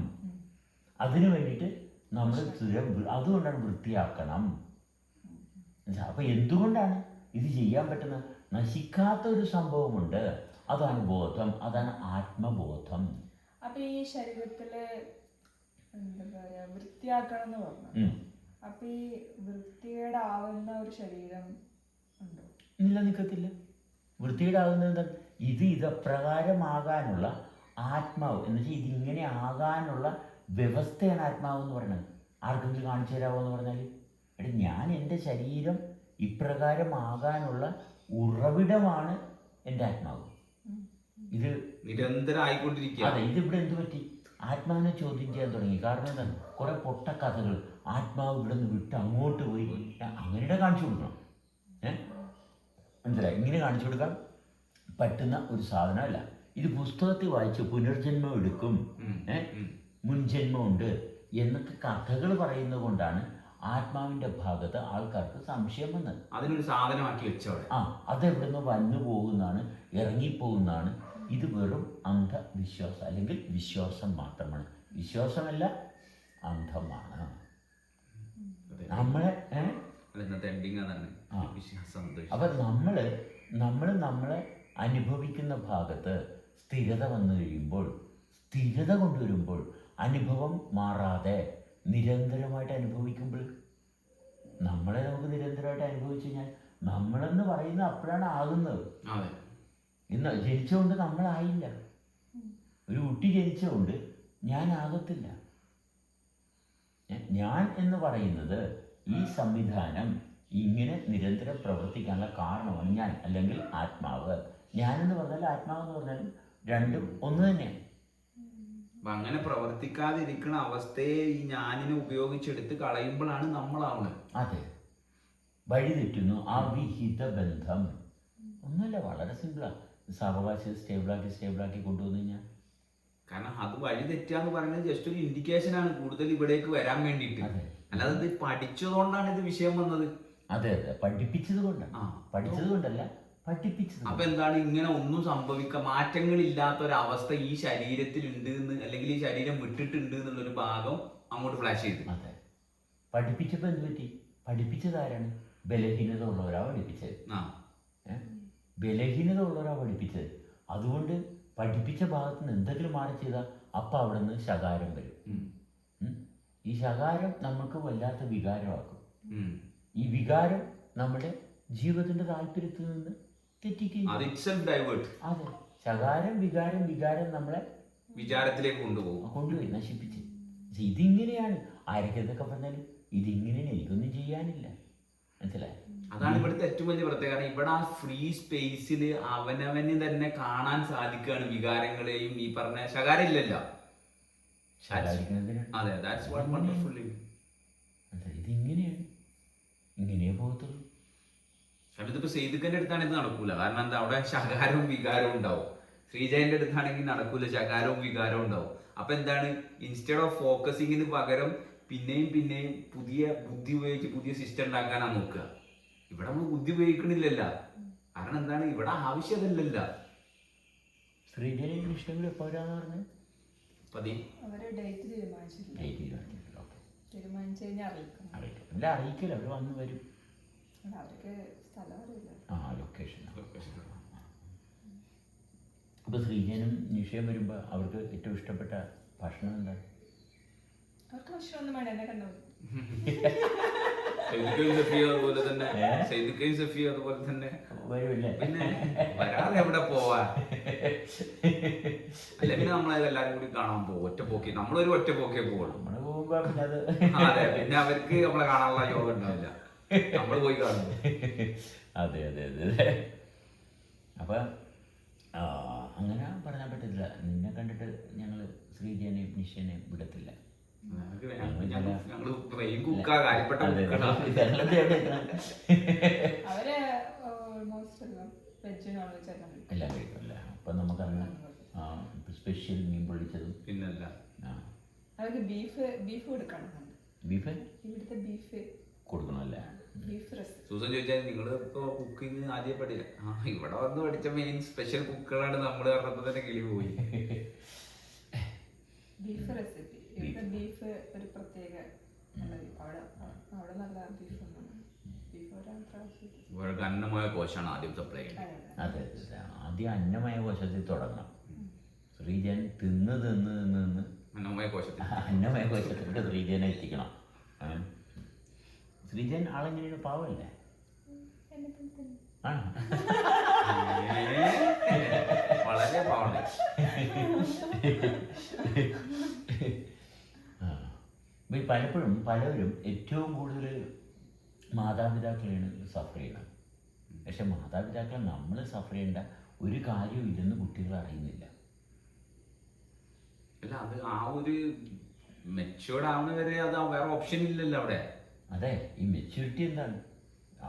അതിനു വേണ്ടിയിട്ട് നമ്മൾ സ്ഥിരം അതുകൊണ്ടാണ് വൃത്തിയാക്കണം? അപ്പൊ എന്തുകൊണ്ടാണ് ഇത് ചെയ്യാൻ പറ്റുന്ന നശിക്കാത്ത ഒരു സംഭവമുണ്ട്. അതാണ് ബോധം അതാണ് ആത്മബോധം. അപ്പൊ ഈ ശരീരത്തിൽ എന്താ പറയാ വൃത്തിയാക്കണം എന്ന് പറഞ്ഞു? അപ്പൊ ഈ വൃത്തികേടാവുന്ന ഒരു ശരീരം ഉണ്ടോ? നിലനിൽക്കത്തില്ല വൃത്തികേടാവുന്നത് ഇത് ഇതപ്രകാരമാകാനുള്ള ആത്മാവ്. എന്ന് വെച്ചാൽ ഇതിങ്ങനെ ആകാനുള്ള വ്യവസ്ഥയാണ് ആത്മാവ് എന്ന് പറയുന്നത്. ആർക്കെങ്കിലും കാണിച്ചു തരാമോ എന്ന് പറഞ്ഞാൽ എടി ഞാൻ എന്റെ ശരീരം ഇപ്രകാരമാകാനുള്ള ഉറവിടമാണ് എന്റെ ആത്മാവ്. ഇത് നിരന്തരം ആയിക്കൊണ്ടിരിക്കുക അതെ ഇതിവിടെ എന്ത് പറ്റി? ആത്മാവിനെ ചോദ്യം ചെയ്യാൻ തുടങ്ങി. കാരണം എന്താണ്? കുറെ പൊട്ട കഥകൾ ആത്മാവ് ഇവിടെ നിന്ന് വിട്ട് അങ്ങോട്ട് പോയി. അങ്ങനെ കാണിച്ചു കൊടുക്കണം. ഏഹ് മനസ്സിലായി? ഇങ്ങനെ കാണിച്ചു കൊടുക്കാൻ പറ്റുന്ന ഒരു സാധനമല്ല. ഇത് പുസ്തകത്തിൽ വായിച്ച് പുനർജന്മം എടുക്കും. ഏഹ് മുൻജന്മമുണ്ട് എന്നൊക്കെ കഥകൾ പറയുന്നത് കൊണ്ടാണ് ആത്മാവിന്റെ ഭാഗത്ത് ആൾക്കാർക്ക് സംശയം വന്നത്. അതിനൊരു സാധനമാക്കി വെച്ചവിടെ. ആ അതെവിടുന്ന് വന്നു പോകുന്നതാണ് ഇറങ്ങിപ്പോകുന്നതാണ്. ഇത് വെറും അന്ധവിശ്വാസം അല്ലെങ്കിൽ വിശ്വാസം മാത്രമാണ്. വിശ്വാസമല്ല അന്ധമാണ്. നമ്മളെ അപ്പൊ അപ്പം നമ്മൾ നമ്മളെ അനുഭവിക്കുന്ന ഭാഗത്ത് സ്ഥിരത വന്നു കഴിയുമ്പോൾ സ്ഥിരത കൊണ്ടുവരുമ്പോൾ അനുഭവം മാറാതെ നിരന്തരമായിട്ട് അനുഭവിക്കുമ്പോൾ നമ്മളെ നമുക്ക് നിരന്തരമായിട്ട് അനുഭവിച്ചു കഴിഞ്ഞാൽ നമ്മളെന്ന് പറയുന്ന അപ്പോഴാണ് ആകുന്നത്. ഇന്ന് ജനിച്ചുകൊണ്ട് നമ്മളായില്ല. ഒരു കുട്ടി ജനിച്ചുകൊണ്ട് ഞാനാകത്തില്ല. ഞാൻ എന്ന് പറയുന്നത് ഈ സംവിധാനം ഇങ്ങനെ നിരന്തരം പ്രവർത്തിക്കാനുള്ള കാരണമാണ് ഞാൻ അല്ലെങ്കിൽ ആത്മാവ്. ഞാൻ എന്ന് പറഞ്ഞാൽ ആത്മാവ് എന്ന് പറഞ്ഞാൽ രണ്ടും ഒന്ന് തന്നെയാണ്. അങ്ങനെ പ്രവർത്തിക്കാതിരിക്കുന്ന അവസ്ഥയെ ഈ ഞാനിനെ ഉപയോഗിച്ചെടുത്ത് കളയുമ്പോഴാണ് നമ്മളാവുന്നത് അതെ. വഴിതെറ്റുന്നു അവിഹിത ബന്ധം. ഒന്നുമില്ല വളരെ സിമ്പിളാണ് സാവകാശം സ്റ്റേബിളാക്കി സ്റ്റേബിളാക്കി കൊണ്ടുവന്നു കഴിഞ്ഞാൽ? കാരണം അത് വഴി തെറ്റാന്ന് പറയുന്നത് ജസ്റ്റ് ഒരു ഇൻഡിക്കേഷൻ ആണ് കൂടുതൽ ഇവിടേക്ക് വരാൻ വേണ്ടിയിട്ട്. അല്ലാതെ ഇത് പഠിച്ചതുകൊണ്ടാണ് ഇത് വിഷയം വന്നത്. അതെ അതെ. പഠിപ്പിച്ചത് കൊണ്ടാണ് ആ. പഠിച്ചത് കൊണ്ടല്ല പഠിപ്പിച്ചത് അപ്പൊ എന്താണ് ഇങ്ങനെ ഒന്നും സംഭവിക്ക മാറ്റങ്ങൾ ഇല്ലാത്ത ഒരു അവസ്ഥ ഈ ശരീരത്തിൽ ഉണ്ട് എന്ന് അല്ലെങ്കിൽ ഈ ശരീരം വിട്ടിട്ടുണ്ട് എന്നുള്ളൊരു ഭാഗം അങ്ങോട്ട് ഫ്ലാഷ് ചെയ്തു. അതെ. പഠിപ്പിച്ചപ്പോ എന്ത് പറ്റി? പഠിപ്പിച്ചത് ആരാണ്? ബലഹീനത ഉള്ളവരാ പഠിപ്പിച്ചത്. ആ? ബലഹീനത ഉള്ളവരാണ് പഠിപ്പിച്ചത്. അതുകൊണ്ട് പഠിപ്പിച്ച ഭാഗത്ത് നിന്ന് എന്തെങ്കിലും മാറി ചെയ്താൽ അപ്പം അവിടെ നിന്ന് ശകാരം വരും? ഈ ശകാരം നമുക്ക് വല്ലാത്ത വികാരമാക്കും. ഈ വികാരം നമ്മുടെ ജീവിതത്തിന്റെ താല്പര്യത്തിൽ നിന്ന് തെറ്റിക്കുകയും അത് ശകാരം വികാരം വികാരം നമ്മളെ വിചാരത്തിലേക്ക് കൊണ്ടുപോകും. കൊണ്ടുപോയി നശിപ്പിച്ച്. ഇതിങ്ങനെയാണ് ആരൊക്കെ എന്തൊക്കെ പറഞ്ഞാലും ഇതിങ്ങനെയാണ് എനിക്കൊന്നും ചെയ്യാനില്ല. മനസ്സിലായി? അതാണ് ഇവിടുത്തെ ഏറ്റവും വലിയ പ്രത്യേകത. കാരണം ഇവിടെ ആ ഫ്രീ സ്പേസിൽ അവനവന് തന്നെ കാണാൻ സാധിക്കുകയാണ് വികാരങ്ങളെയും ഈ പറഞ്ഞ ശകാരം ഇല്ലല്ലോ ശകാരിക്കുന്നതിനാണ്. അതെ ദാറ്റ്സ് വാട്ട് മനസ്സിലായി ഇതിങ്ങനെയാണ്. ഇങ്ങനെയേ പോകത്തുള്ളൂ. കാരണം ഇതിപ്പോ സെയ്തുക്കന്റെ അടുത്താണ് ഇത് നടക്കൂല. കാരണം എന്താ അവിടെ ശകാരവും വികാരവും ഉണ്ടാവും. ശ്രീജയന്റെ അടുത്താണെങ്കിൽ നടക്കൂല ശകാരവും വികാരവും ഉണ്ടാവും. അപ്പൊ എന്താണ്? ഇൻസ്റ്റെഡ് ഓഫ് ഫോക്കസിങ്ങിന് പകരം പിന്നെയും പിന്നെയും പുതിയ ബുദ്ധി ഉപയോഗിച്ച് പുതിയ സിസ്റ്റം ഉണ്ടാക്കാനാണ് നോക്കുക. ഇവിടെ നമ്മൾ ബുദ്ധി ഉപയോഗിക്കണില്ലല്ല. കാരണം എന്താണ്? ഇവിടെ ആവശ്യമല്ലല്ല ശ്രീജനും കൃഷ്ണനും എപ്പോഴാന്ന് പറഞ്ഞത് പതി. അവർ ഡേറ്റ് ഡേറ്റ് തീരുമാനിച്ചിട്ടില്ല ഓക്കെ തീരുമാനിച്ചു കഴിഞ്ഞാൽ അറിയിക്കണം. അറിയിക്കും ഇല്ല അറിയിക്കില്ല. അവർ വന്ന് വരും. അല്ല, അവർക്ക് സ്ഥലം അറിയില്ല. ആ ലൊക്കേഷൻ അപ്പോൾ ശ്രീജനും നിഷയും വരുമ്പോൾ അവർക്ക് ഏറ്റവും ഇഷ്ടപ്പെട്ട ഭക്ഷണം എന്താ അവർക്ക് ഭക്ഷണമൊന്നും വേണ്ട എന്നെ കണ്ടു സെയ്ദിക്കയും സഫിയും അതുപോലെ തന്നെ. സെയ്ദിക്കയും സഫിയും അതുപോലെ തന്നെ. വരുമല്ലേ പിന്നെ വരാതെ എവിടെ പോവാ? അല്ല പിന്നെ നമ്മളത് എല്ലാരും കൂടി കാണാൻ പോകും ഒറ്റ പോക്കി നമ്മളൊരു ഒറ്റ പോക്കിയേ പോവുള്ളൂ. നമ്മൾ പോകുമ്പോൾ പിന്നെ അത് പിന്നെ അവർക്ക് നമ്മളെ കാണാനുള്ള യോഗം ഉണ്ടാവില്ല. നമ്മൾ പോയി കാണും. അതെ അതെ അതെ അതെ. അപ്പൊ അങ്ങനെ പറയാൻ പറ്റത്തില്ല. നിന്നെ കണ്ടിട്ട് ഞങ്ങൾ ശ്രീജനെയും നിഷേനെയും വിടത്തില്ല. ഞങ്ങൾ ട്രെയിൻ കുക്കാ കാര്യപ്പെട്ട? അവർ ഓൾമോസ്റ്റ് എല്ലാം വെജ് നോൺ വെജ് എല്ലാം കഴിക്കും. എല്ലാം അപ്പം നമുക്കന്ന് സ്പെഷ്യൽ മീൻ പൊള്ളിച്ചതും പിന്നല്ല. അവർക്ക് ബീഫ് ബീഫ് കൊടുക്കണം ബീഫ് ഇവിടുത്തെ ബീഫ് കൊടുക്കണമല്ലേ സൂസൻ ചോദിച്ചാൽ നിങ്ങൾ കുക്കിംഗ് ആദ്യം പഠില്ല ആ ഇവിടെ വന്ന് പഠിച്ച മെയിൻ സ്പെഷ്യൽ കുക്കുകളാണ് നമ്മൾ പറഞ്ഞപ്പോ തന്നെ കിളി പോയി. ബീഫ് റെസിപ്പി ഇവിടുത്തെ ബീഫ്. ഒരു പ്രത്യേക. അവിടെ അവിടെ നല്ല ബീഫ് ഇവർക്ക് അന്നമായ കോശമാണ് ആദ്യം സപ്ലൈ ചെയ്യുന്നത് അതെ അതെ. ആദ്യം അന്നമയ കോശത്തിൽ തുടങ്ങണം. ശ്രീജൻ തിന്ന് തിന്ന് തിന്ന് തിന്ന്. അന്നമായ കോശത്തിൽ. അന്നമയ കോശത്തിലേക്ക് ശ്രീജനെ എത്തിക്കണം? ശ്രീജൻ ആളെങ്ങനെയാണ്? പാവല്ലേ? ആണോ? വളരെ പാവണ്. ഇപ്പൊ ഈ പലപ്പോഴും പലരും ഏറ്റവും കൂടുതൽ മാതാപിതാക്കളെയാണ് സഫർ ചെയ്യുന്നത്. പക്ഷെ മാതാപിതാക്കൾ നമ്മൾ സഫർ ചെയ്യേണ്ട ഒരു കാര്യവും ഇല്ലെന്ന് കുട്ടികൾ അറിയുന്നില്ല. അല്ല അത് ആ ഒരു മെച്ചുവേർഡ് ആവുന്ന വരെ അത് വേറെ ഓപ്ഷൻ ഇല്ലല്ലോ അവിടെ. അതെ ഈ മെച്യൂരിറ്റി എന്താണ്?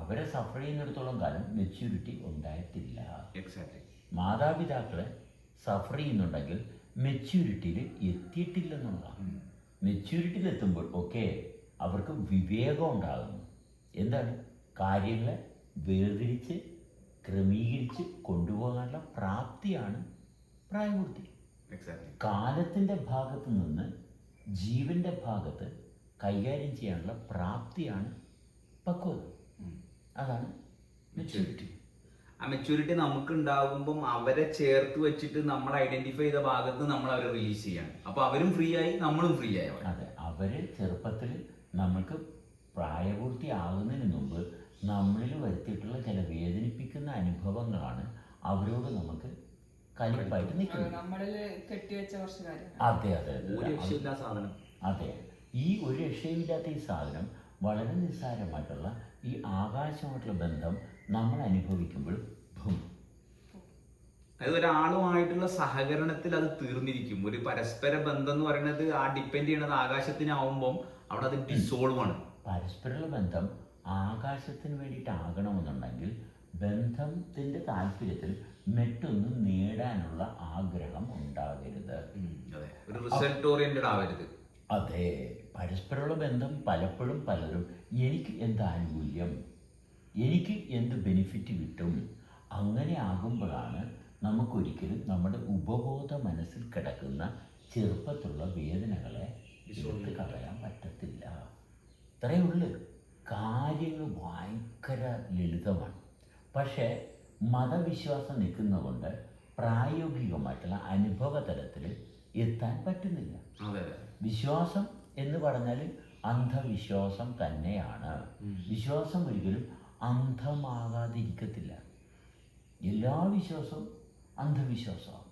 അവരെ സഫർ ചെയ്യുന്നിടത്തോളം കാലം മെച്യൂരിറ്റി ഉണ്ടായിട്ടില്ല. എക്സാക്ട്ലി മാതാപിതാക്കളെ സഫർ ചെയ്യുന്നുണ്ടെങ്കിൽ മെച്യൂരിറ്റിയിൽ എത്തിയിട്ടില്ലെന്നുള്ളതാണ്. മെച്യൂരിറ്റിയിൽ എത്തുമ്പോൾ ഓക്കെ അവർക്ക് വിവേകം ഉണ്ടാകുന്നു എന്താണ്? കാര്യങ്ങളെ വേർതിരിച്ച് ക്രമീകരിച്ച് കൊണ്ടുപോകാനുള്ള പ്രാപ്തിയാണ് പ്രായപൂർത്തി. കാലത്തിന്റെ ഭാഗത്ത് നിന്ന് ജീവന്റെ ഭാഗത്ത് കൈകാര്യം ചെയ്യാനുള്ള പ്രാപ്തിയാണ് പക്വത. അതാണ് മെച്യൂരിറ്റി ആ മെച്യൂരിറ്റി നമുക്ക് ഉണ്ടാകുമ്പം അവരെ ചേർത്ത് വെച്ചിട്ട് നമ്മൾ ഐഡന്റിഫൈ ചെയ്ത ഭാഗത്ത് നമ്മൾ അവരെ റിലീസ് ചെയ്യണം. അപ്പൊ അവരും ഫ്രീ ആയി നമ്മളും ഫ്രീ ആയി. അതെ അവർ ചെറുപ്പത്തിൽ നമ്മൾക്ക് പ്രായപൂർത്തിയാകുന്നതിന് മുമ്പ് നമ്മളിൽ വരുത്തിയിട്ടുള്ള ചില വേദനിപ്പിക്കുന്ന അനുഭവങ്ങളാണ് അവരോട് നമുക്ക് കലിപ്പായിട്ട് നിൽക്കുന്നത്. നമ്മളിൽ കെട്ടിവെച്ച കുറച്ച് കാര്യങ്ങൾ. അതെ അതെ ഒരു അതെ സാധനം. അതെ. ഈ ഒരു രക്ഷയില്ലാത്ത ഈ സാധനം വളരെ നിസ്സാരമായിട്ടുള്ള ഈ ആകാശമായിട്ടുള്ള ബന്ധം നമ്മൾ അനുഭവിക്കുമ്പോൾ ഭൂമി അത് ഒരാളുമായിട്ടുള്ള സഹകരണത്തിൽ അത് തീർന്നിരിക്കും. ഒരു പരസ്പര ബന്ധം എന്ന് പറയുന്നത് ആ ഡിപ്പെൻഡ് ചെയ്യണത് ആകാശത്തിനാവുമ്പം അവിടെ അത് ഡിസോൾവ് ആണ്. പരസ്പരമുള്ള ബന്ധം ആകാശത്തിന് വേണ്ടിയിട്ടാകണമെന്നുണ്ടെങ്കിൽ ബന്ധത്തിന്റെ താല്പര്യത്തിൽ മറ്റൊന്നും നേടാനുള്ള ആഗ്രഹം ഉണ്ടാകരുത്. റിസൾട്ട് ഓറിയന്റഡ് ആവരുത്. അതെ. പരസ്പരമുള്ള ബന്ധം പലപ്പോഴും പലരും എനിക്ക് എന്ത് ആനുകൂല്യം? എനിക്ക് എന്ത് ബെനിഫിറ്റ് കിട്ടും? അങ്ങനെ ആകുമ്പോഴാണ് നമുക്കൊരിക്കലും നമ്മുടെ ഉപബോധ മനസ്സിൽ കിടക്കുന്ന ചെറുപ്പത്തിലുള്ള വേദനകളെ എടുത്ത് കളയാൻ പറ്റത്തില്ല. ഇത്രയേ ഉള്ളൂ. കാര്യങ്ങൾ ഭയങ്കര ലളിതമാണ്. പക്ഷേ മതവിശ്വാസം നിൽക്കുന്നതുകൊണ്ട് പ്രായോഗികമായിട്ടുള്ള അനുഭവ തലത്തിൽ എത്താൻ പറ്റുന്നില്ല. വിശ്വാസം എന്ന് പറഞ്ഞാൽ അന്ധവിശ്വാസം തന്നെയാണ്. വിശ്വാസം ഒരിക്കലും അന്ധമാകാതിരിക്കത്തില്ല. എല്ലാ വിശ്വാസവും അന്ധവിശ്വാസമാണ്.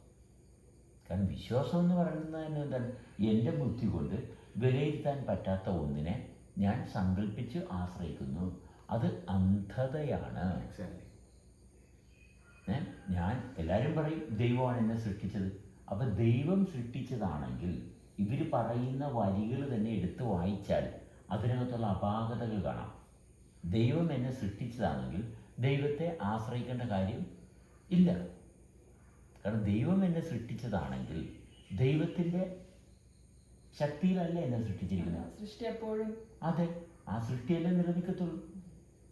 കാരണം വിശ്വാസം എന്ന് പറയുന്നത് തന്നെ എന്താണ്? എന്റെ ബുദ്ധി കൊണ്ട് വിലയിരുത്താൻ പറ്റാത്ത ഒന്നിനെ ഞാൻ സങ്കല്പിച്ച് ആശ്രയിക്കുന്നു. അത് അന്ധതയാണ്. ഞാൻ എല്ലാവരും പറയും ദൈവമാണ് എന്നെ സൃഷ്ടിച്ചത്. അപ്പം ദൈവം സൃഷ്ടിച്ചതാണെങ്കിൽ ഇവർ പറയുന്ന വരികൾ തന്നെ എടുത്ത് വായിച്ചാൽ അതിനകത്തുള്ള അപാകതകൾ കാണാം. ദൈവം എന്നെ സൃഷ്ടിച്ചതാണെങ്കിൽ ദൈവത്തെ ആശ്രയിക്കേണ്ട കാര്യം ഇല്ല. കാരണം ദൈവം എന്നെ സൃഷ്ടിച്ചതാണെങ്കിൽ ദൈവത്തിന്റെ ശക്തിയിലല്ല എന്നെ സൃഷ്ടിച്ചിരിക്കുന്നത്? സൃഷ്ടി എപ്പോഴും. അതെ. ആ സൃഷ്ടിയല്ലേ നിലനിൽക്കത്തുള്ളൂ.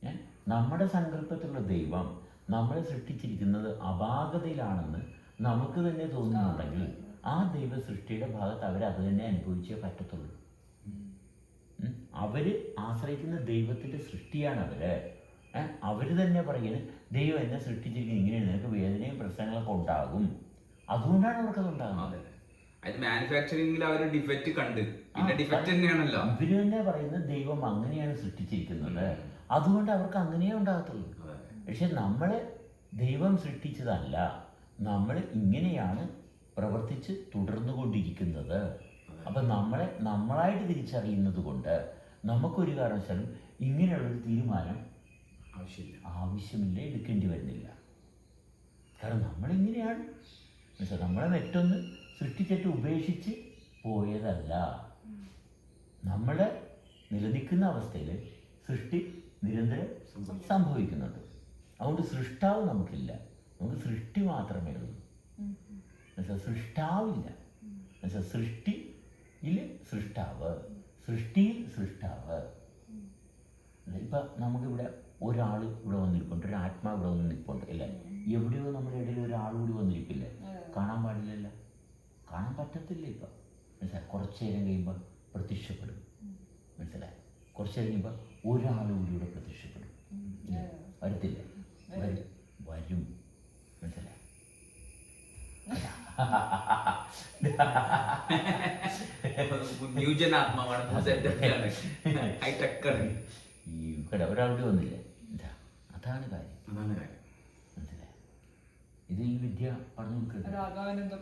ഏ? നമ്മുടെ സങ്കല്പത്തിലുള്ള ദൈവം നമ്മളെ സൃഷ്ടിച്ചിരിക്കുന്നത് അപാകതയിലാണെന്ന് നമുക്ക് തന്നെ തോന്നുന്നുണ്ടെങ്കിൽ ആ ദൈവ സൃഷ്ടിയുടെ ഭാഗത്ത് അവർ അത് തന്നെ അനുഭവിച്ചേ പറ്റത്തുള്ളൂ. ഉം. അവർ ആശ്രയിക്കുന്ന ദൈവത്തിന്റെ സൃഷ്ടിയാണ് അവർ അവർ അവർ തന്നെ പറയുന്നത് ദൈവം എന്നെ സൃഷ്ടിച്ചിരിക്കുന്നത് ഇങ്ങനെയാണ് നിങ്ങൾക്ക് വേദനയും പ്രശ്നങ്ങളൊക്കെ ഉണ്ടാകും. അതുകൊണ്ടാണ് അവർക്കത് ഉണ്ടാകുന്നത്. അതെ. മാനുഫാക്ചറിംഗിൽ അവർ ഡിഫക്റ്റ് കണ്ട്. പിന്നെ ഡിഫക്റ്റ് തന്നെയാണല്ലോ. ഇവർ തന്നെ പറയുന്നത് ദൈവം അങ്ങനെയാണ് സൃഷ്ടിച്ചിരിക്കുന്നത്. അതുകൊണ്ട് അവർക്ക് അങ്ങനെയേ ഉണ്ടാകത്തുള്ളൂ. പക്ഷെ നമ്മളെ ദൈവം സൃഷ്ടിച്ചതല്ല. നമ്മൾ ഇങ്ങനെയാണ് പ്രവർത്തിച്ച് തുടർന്നു കൊണ്ടിരിക്കുന്നത് അപ്പം നമ്മളെ നമ്മളായിട്ട് തിരിച്ചറിയുന്നത് കൊണ്ട് നമുക്കൊരു കാരണവശാലും ഇങ്ങനെയുള്ളൊരു തീരുമാനം ആവശ്യമില്ല. ആവശ്യമില്ല എടുക്കേണ്ടി വരുന്നില്ല. കാരണം നമ്മളിങ്ങനെയാണ്. എന്നുവെച്ചാൽ നമ്മളെ മറ്റൊന്ന് സൃഷ്ടിച്ചിട്ട് ഉപേക്ഷിച്ച് പോയതല്ല. നമ്മൾ നിലനിൽക്കുന്ന അവസ്ഥയിൽ സൃഷ്ടി നിരന്തരം സംഭവിക്കുന്നുണ്ട്. അതുകൊണ്ട് സൃഷ്ടാവ് നമുക്കില്ല. നമുക്ക് സൃഷ്ടി മാത്രമേ ഉള്ളൂ. എന്നുവെച്ചാൽ സൃഷ്ടാവില്ല. എന്നുവെച്ചാൽ സൃഷ്ടിയിൽ സൃഷ്ടാവ് സൃഷ്ടിയിൽ സൃഷ്ടാവ്. ഇപ്പം നമുക്കിവിടെ ഒരാൾ ഇവിടെ വന്നിരിപ്പുണ്ട് ഒരു ആത്മാവ് ഇവിടെ വന്ന് നിൽപ്പുണ്ട് അല്ലേ എവിടെയോ നമ്മുടെ ഇടയിൽ ഒരാൾ കൂടി വന്നിരിക്കില്ലേ? കാണാൻ പാടില്ലല്ല. കാണാൻ പറ്റത്തില്ല ഇപ്പം. മനസ്സിലായി? കുറച്ച് നേരം കഴിയുമ്പോൾ പ്രത്യക്ഷപ്പെടും. മനസ്സിലായി? കുറച്ച് നേരം കഴിയുമ്പോൾ ഒരാൾ കൂടി ഇവിടെ പ്രത്യക്ഷപ്പെടും? വരത്തില്ല? വരും. വരും. മനസ്സിലായി? ഈ ഇവിടെ ഒരാളുടെ വന്നില്ലേ? ഇതാ അതാണ് കാര്യം. അതാണ് കാര്യം. ഇത് ഈ വിദ്യ പറഞ്ഞു രാഘവൻ എന്തോ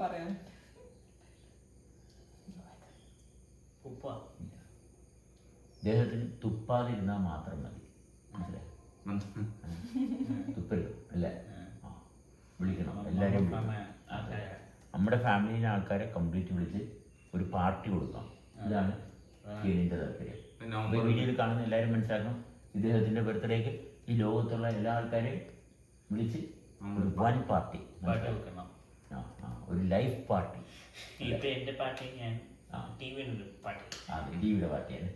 ഉപ്പ. ദേഹത്തിന് തുപ്പാതിരുന്നാൽ മാത്രം മതി. മനസ്സിലായി? തുപ്പരുത് അല്ലേ? വിളിക്കണം എല്ലാരും വിളിക്കണം. നമ്മുടെ ഫാമിലിയിലെ ആൾക്കാരെ കംപ്ലീറ്റ് വിളിച്ച് ഒരു പാർട്ടി കൊടുക്കാം. ഇതാണ് കേണിന്റെ താല്പര്യം. വീഡിയോയിൽ കാണുന്ന എല്ലാവരും മനസ്സിലാക്കണം ഇദ്ദേഹത്തിന്റെ ബർത്ത്ഡേക്ക് ഈ ലോകത്തുള്ള എല്ലാ ആൾക്കാരെയും വിളിച്ച് ഒരു വൺ പാർട്ടി ഒരു ലൈഫ് പാർട്ടി പാട്ട് ഞാൻ. ടി പാർട്ടി പാർട്ടിയാണ്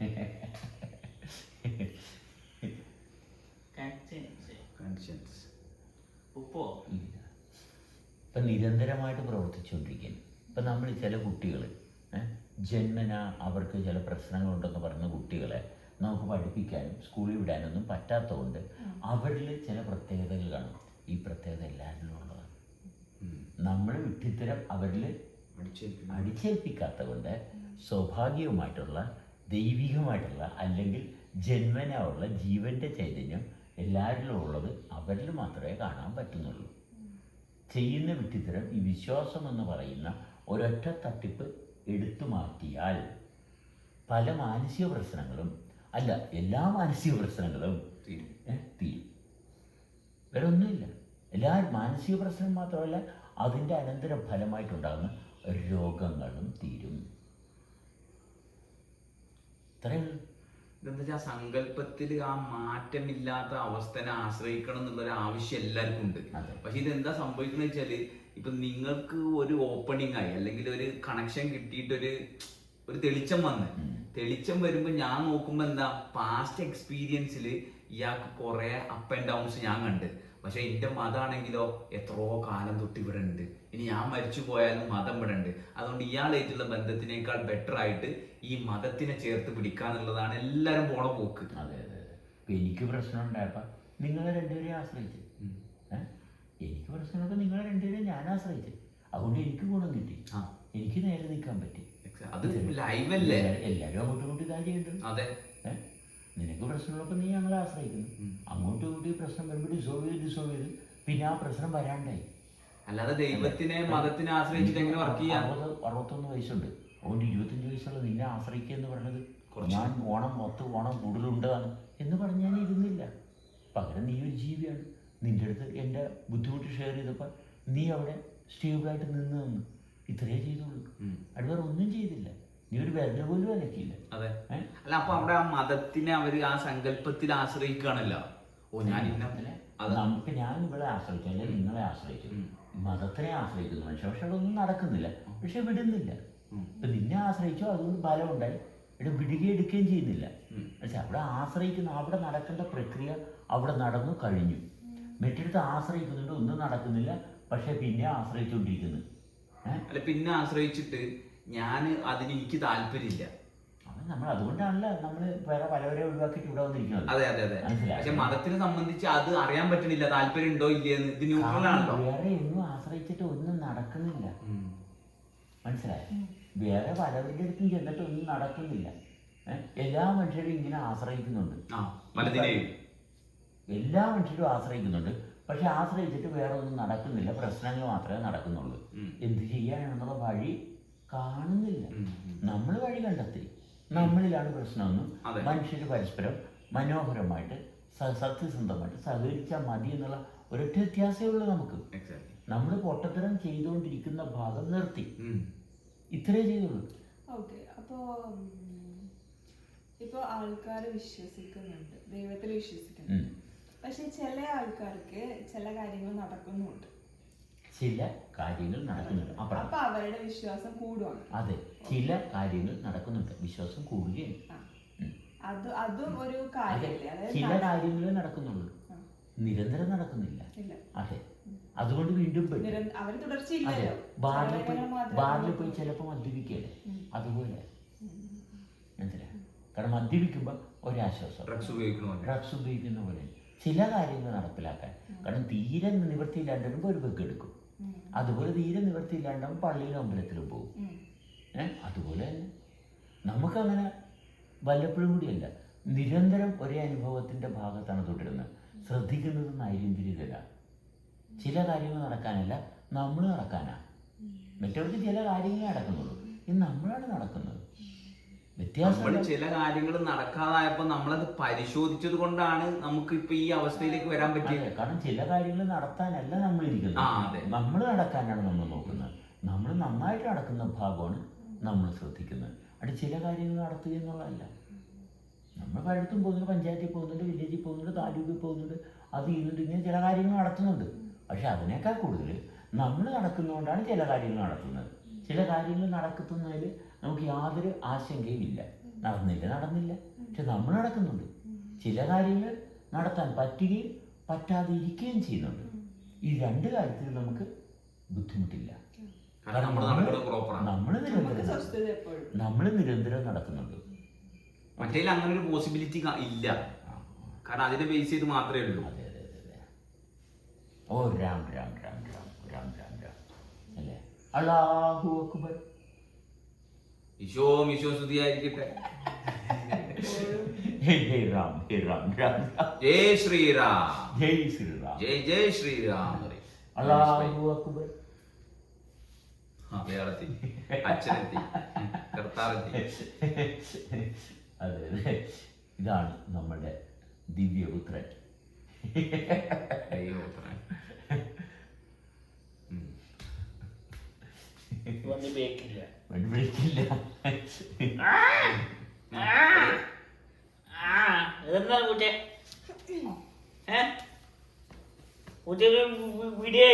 കൺസെൻസ് കൺഷ്യൻസ് ഉപ്പോ? ഇപ്പം നിരന്തരമായിട്ട് പ്രവർത്തിച്ചുകൊണ്ടിരിക്കുന്നു ഇപ്പം നമ്മൾ ചില കുട്ടികൾ ജന്മന അവർക്ക് ചില പ്രശ്നങ്ങളുണ്ടെന്ന് പറയുന്ന കുട്ടികളെ നമുക്ക് പഠിപ്പിക്കാനും സ്കൂളിൽ വിടാനൊന്നും പറ്റാത്തതുകൊണ്ട് അവരിൽ ചില പ്രത്യേകതകൾ കാണും. ഈ പ്രത്യേകത എല്ലാവരിലും ഉള്ളതാണ്. നമ്മൾ വിട്ടിത്തരം അവരിൽ അടിച്ചേൽപ്പിക്കും അടിച്ചേൽപ്പിക്കാത്ത കൊണ്ട് സ്വാഭാവികമായിട്ടുള്ള ദൈവികമായിട്ടുള്ള അല്ലെങ്കിൽ ജന്മന ഉള്ള ജീവന്റെ ചൈതന്യം എല്ലാവരിലും ഉള്ളത് അവരിൽ മാത്രമേ കാണാൻ പറ്റുന്നുള്ളൂ. ചെയ്യുന്ന വിട്ടിത്തരം ഈ വിശ്വാസം എന്ന് പറയുന്ന ഒരൊറ്റ തട്ടിപ്പ് എടുത്തു മാറ്റിയാൽ പല മാനസിക പ്രശ്നങ്ങളും അല്ല എല്ലാ മാനസിക പ്രശ്നങ്ങളും തീരും. വേറെ ഒന്നുമില്ല. എല്ലാ മാനസിക പ്രശ്നം മാത്രമല്ല അതിന്റെ അനന്തര ഫലമായിട്ടുണ്ടാകുന്ന രോഗങ്ങളും തീരും. ഇത്രയേ ഇതെന്താ വെച്ചാൽ സങ്കല്പത്തിൽ ആ മാറ്റമില്ലാത്ത അവസ്ഥനെ ആശ്രയിക്കണം എന്നുള്ള ഒരു ആവശ്യം എല്ലാവർക്കും ഉണ്ട് പക്ഷെ ഇതെന്താ സംഭവിക്കുന്നത് വെച്ചാൽ ഇപ്പൊ നിങ്ങൾക്ക് ഒരു ഓപ്പണിംഗ് ആയി അല്ലെങ്കിൽ ഒരു കണക്ഷൻ കിട്ടിയിട്ടൊരു ഒരു തെളിച്ചം വന്ന്. തെളിച്ചം വരുമ്പോൾ ഞാൻ നോക്കുമ്പോ എന്താ പാസ്റ്റ് എക്സ്പീരിയൻസിൽ ഇയാൾക്ക് കുറെ അപ്പ് ആൻഡ് ഡൗൺസ് ഞാൻ കണ്ട്. പക്ഷെ എന്റെ മതമാണെങ്കിലോ എത്രയോ കാലം തൊട്ട് ഇവിടെ ഉണ്ട്. ഇനി ഞാൻ മരിച്ചു പോയാലും മതം ഇവിടെ ഉണ്ട്. അതുകൊണ്ട് ഇയാളായിട്ടുള്ള ബന്ധത്തിനേക്കാൾ ബെറ്റർ ആയിട്ട് ഈ മതത്തിനെ ചേർത്ത് പിടിക്കാന്നുള്ളതാണ് എല്ലാരും പോണ പോക്ക്. അതെ അതെ അതെ. എനിക്ക് പ്രശ്നം ഉണ്ടായപ്പോൾ നിങ്ങളെ രണ്ടുപേരെയും ആശ്രയിച്ചു. എനിക്ക് പ്രശ്നമൊക്കെ നിങ്ങളെ രണ്ടുപേരെയും ഞാൻ ആശ്രയിച്ചു. അതുകൊണ്ട് എനിക്ക് ഗുണം കിട്ടി. ആ. എനിക്ക് നേരെ നിൽക്കാൻ പറ്റി. അത് ലൈവല്ലേ എല്ലാവരും- എല്ലാവരും അങ്ങോട്ടും ഇങ്ങോട്ടും കാര്യമുണ്ട് അതെ. ഏ? പ്രശ്നങ്ങളൊക്കെ പ്രശ്നമുള്ളപ്പോൾ നീ ഞങ്ങളെ ആശ്രയിക്കുന്നു. അങ്ങോട്ടും ഇങ്ങോട്ടും പ്രശ്നം വരുമ്പോൾ ഡിസോൾവ് ചെയ്ത് ഡിസോൾവ് ചെയ്ത് പിന്നെ ആ പ്രശ്നം വരാണ്ടായി. അല്ലാതെ ദൈവത്തിനെ മതത്തിനെ ആശ്രയിച്ചിട്ട് എങ്ങനെ വർക്ക് ചെയ്യാം? അറുപത് അറുപത്തൊന്ന് വയസ്സുണ്ട്. അതുകൊണ്ട് ഇരുപത്തഞ്ച് വയസ്സുള്ള നിന്നെ ആശ്രയിക്കുക എന്ന് പറഞ്ഞത്. ഞാൻ ഓണം മൊത്തം ഓണം കൂടുതലുണ്ടാണ് എന്ന് പറഞ്ഞ് ഞാൻ ഇരുന്നില്ല. പകരം നീ ഒരു ജീവിയാണ്. നിന്റെ അടുത്ത് എന്റെ ബുദ്ധിമുട്ട് ഷെയർ ചെയ്തപ്പോൾ നീ അവിടെ സ്റ്റേബിളായിട്ട് നിന്ന് നിന്ന്. ഇത്രയേ ചെയ്തുള്ളൂ. അത് വേറെ ഒന്നും ചെയ്തില്ല. നീ ഒരു വിരൽ പോലും അലക്കിയില്ല അതെ. അല്ല അപ്പൊ അവിടെ ആ മതത്തിനെ അവർ ആ സങ്കല്പത്തിൽ ആശ്രയിക്കുകയാണല്ലോ. ഓ ഞാൻ ഇന്ന മതത്തിനെ അത് നമുക്ക് ഞാൻ ഇവിടെ ആശ്രയിച്ചു അല്ലെങ്കിൽ നിങ്ങളെ ആശ്രയിച്ചു മതത്തിനെ ആശ്രയിക്കുന്നു മനുഷ്യ പക്ഷെ അതൊന്നും നടക്കുന്നില്ല. പക്ഷെ വിടുന്നില്ല. ഇപ്പൊ നിന്നെ ആശ്രയിച്ചോ അതുകൊണ്ട് ഫലം ഉണ്ടായി. ഇവിടെ വിടുകയും എടുക്കുകയും ചെയ്യുന്നില്ല. പക്ഷെ അവിടെ ആശ്രയിക്കുന്ന അവിടെ നടക്കേണ്ട പ്രക്രിയ അവിടെ നടന്നു കഴിഞ്ഞു. മറ്റെടുത്ത് ആശ്രയിക്കുന്നുണ്ട് ഒന്നും നടക്കുന്നില്ല പക്ഷെ പിന്നെ ആശ്രയിച്ചുകൊണ്ടിരിക്കുന്നു അല്ല പിന്നെ ആശ്രയിച്ചിട്ട് ഞാൻ അതിന് എനിക്ക് താല്പര്യമില്ല. നമ്മൾ അതുകൊണ്ടാണല്ലോ നമ്മൾ വേറെ പലവരെ ഒഴിവാക്കിയിട്ട് ഇവിടെ വന്നിരിക്കുന്നത്. അതെ അതെ അതെ. മനസ്സിലായി. പക്ഷെ മതത്തിനെ സംബന്ധിച്ച് അത് അറിയാൻ പറ്റുന്നില്ല. താല്പര്യം ഉണ്ടോ ഇല്ലയെന്ന് ഇത് ന്യൂട്രൽ ആണല്ലോ. കാരണം വേറെ ഒന്നും ആശ്രയിച്ചിട്ട് ഒന്നും നടക്കുന്നില്ല. മനസ്സിലായി? വേറെ പലവരുടെ അടുത്തും ചെന്നിട്ട് ഒന്നും നടക്കുന്നില്ല. എല്ലാ മനുഷ്യരും ഇങ്ങനെ ആശ്രയിക്കുന്നുണ്ട്. എല്ലാ മനുഷ്യരും ആശ്രയിക്കുന്നുണ്ട്. പക്ഷെ ആശ്രയിച്ചിട്ട് വേറെ ഒന്നും നടക്കുന്നില്ല. പ്രശ്നങ്ങൾ മാത്രമേ നടക്കുന്നുള്ളൂ. എന്ത് ചെയ്യാനുള്ള വഴി കാണുന്നില്ല. നമ്മൾ വഴി കണ്ടെത്തി. നമ്മളിലാണ് പ്രശ്നമൊന്നും. മനുഷ്യർ പരസ്പരം മനോഹരമായിട്ട് സത്യസന്ധമായിട്ട് സഹകരിച്ചാൽ മതി എന്നുള്ള ഒരൊറ്റ വ്യത്യാസമേ ഉള്ളൂ നമുക്ക്. നമ്മൾ പൊട്ടത്തരം ചെയ്തുകൊണ്ടിരിക്കുന്ന ഭാഗം നിർത്തി. ഇത്രേ ചെയ്തുള്ളൂ. ഓക്കെ. അപ്പോ ഇപ്പൊ ആൾക്കാർ വിശ്വസിക്കുന്നുണ്ട്. ദൈവത്തിൽ വിശ്വസിക്കുന്നുണ്ട്. പക്ഷെ ചില ആൾക്കാർക്ക് ചില കാര്യങ്ങൾ നടക്കുന്നുണ്ട്. ചില കാര്യങ്ങൾ നടക്കുന്നുണ്ട്. അപ്പോൾ അപ്പൊ അവരുടെ വിശ്വാസം കൂടുവാണ്. അതെ. ചില കാര്യങ്ങൾ നടക്കുന്നുണ്ട്. വിശ്വാസം കൂടുകയാണ്. അത് അതും ഒരു ചില കാര്യങ്ങളെ നടക്കുന്നുള്ളൂ. നിരന്തരം നടക്കുന്നില്ല. അതെ. അതുകൊണ്ട് വീണ്ടും അതെ. ബാറിൽ പോയി ചിലപ്പോ ബാറിൽ പോയി ചിലപ്പോൾ മദ്യപിക്കല്ലേ അതുപോലെ. മനസ്സിലായി? കാരണം മദ്യപിക്കുമ്പോൾ ഒരാശ്വാസം. ഡ്രഗ്സ് ഉപയോഗിക്കണോ ഡ്രഗ്സ് ഉപയോഗിക്കുന്ന പോലെ. ചില കാര്യങ്ങൾ നടപ്പിലാക്കാൻ. കാരണം തീരെ നിവൃത്തിയില്ലാണ്ടുമ്പോൾ ഒരു ബെഗ് എടുക്കും. അതുപോലെ തീരെ നിവൃത്തിയില്ലാണ്ടാവും പള്ളിയിലും അമ്പലത്തിലും പോകും. ഏഹ് അതുപോലെ തന്നെ. നമുക്കങ്ങനെ വല്ലപ്പോഴും കൂടിയല്ല. നിരന്തരം ഒരേ അനുഭവത്തിന്റെ ഭാഗത്താണ് തുടരുന്നത്. ശ്രദ്ധിക്കുന്നത് നൈരന്തര്യതയില ചില കാര്യങ്ങൾ നടക്കാനല്ല നമ്മൾ നടക്കാനാ. മറ്റവർക്ക് ചില കാര്യങ്ങളെ നടക്കുന്നുള്ളൂ. ഇത് നമ്മളാണ് നടക്കുന്നത്. നമ്മൾ ചില കാര്യങ്ങൾ നടക്കാതായപ്പോ നമ്മളത് പരിശോധിച്ചത് കൊണ്ടാണ് നമുക്ക് ഇപ്പൊ ഈ അവസ്ഥയിലേക്ക് വരാൻ പറ്റിയത്. കാരണം ചില കാര്യങ്ങൾ നടത്താനല്ല നമ്മൾ ഇരിക്കുന്നത് നമ്മൾ നടക്കാനാണ് നമ്മൾ നോക്കുന്നത്. നമ്മൾ നന്നായിട്ട് നടക്കുന്ന ഭാഗമാണ് നമ്മൾ ശ്രദ്ധിക്കുന്നത്. അത് ചില കാര്യങ്ങൾ നടത്തുക എന്നുള്ളതല്ല. നമ്മൾ പലയിടത്തും പോകുന്നുണ്ട്. പഞ്ചായത്തിൽ പോകുന്നുണ്ട് വില്ലേജിൽ പോകുന്നുണ്ട് താലൂക്കിൽ പോകുന്നുണ്ട് അത് ചെയ്യുന്നുണ്ട് ഇങ്ങനെ ചില കാര്യങ്ങൾ നടത്തുന്നുണ്ട്. പക്ഷെ അതിനേക്കാൾ കൂടുതൽ നമ്മൾ നടക്കുന്നതുകൊണ്ടാണ് ചില കാര്യങ്ങൾ നടത്തുന്നത്. ചില കാര്യങ്ങൾ നടക്കുന്നതിൽ നമുക്ക് യാതൊരു ആശങ്കയും ഇല്ല നടന്നില്ല നടന്നില്ല. പക്ഷെ നമ്മൾ നടക്കുന്നുണ്ട്. ചില കാര്യങ്ങൾ നടത്താൻ പറ്റുകയും പറ്റാതെ ഇരിക്കുകയും ചെയ്യുന്നുണ്ട്. ഈ രണ്ട് കാര്യത്തിൽ നമുക്ക് ബുദ്ധിമുട്ടില്ല. കാരണം നമ്മൾ നിരന്തരം നമ്മൾ നിരന്തരം നടക്കുന്നുണ്ട്. മറ്റേ അങ്ങനെ ഒരു പോസിബിലിറ്റി ഇല്ല. കാരണം അതിനെ ബേസ് ചെയ്ത് മാത്രമേ ഉള്ളൂ. അതെ അതെ അതെ അതെ. ഓ രാം രാം രാം രാം രാം രാം രാം അല്ലേ? അള്ളാഹു അക്ബർ. ഈശോ ഈശോ സ്തുതിയായിരിക്കട്ടെ. രാം ഹേ രാം രാം രാം. ജയ് ശ്രീറാം ജയ് ശ്രീറാം ജയ് ജയ് ശ്രീറാം. അല്ലാഹു അക്ബർ അച്ഛനെത്തി. കർത്താവെത്തി. അതെ അതെ. ഇതാണ് നമ്മുടെ ദിവ്യപുത്രൻ. ദൈവപുത്രൻ. ഉത്തരം. ഉം. വന്ന് ബേക്കില്ല വിളിക്കില്ല ഇതെന്താ കുട്ടിയെ കുട്ടിയെ വീഡിയോ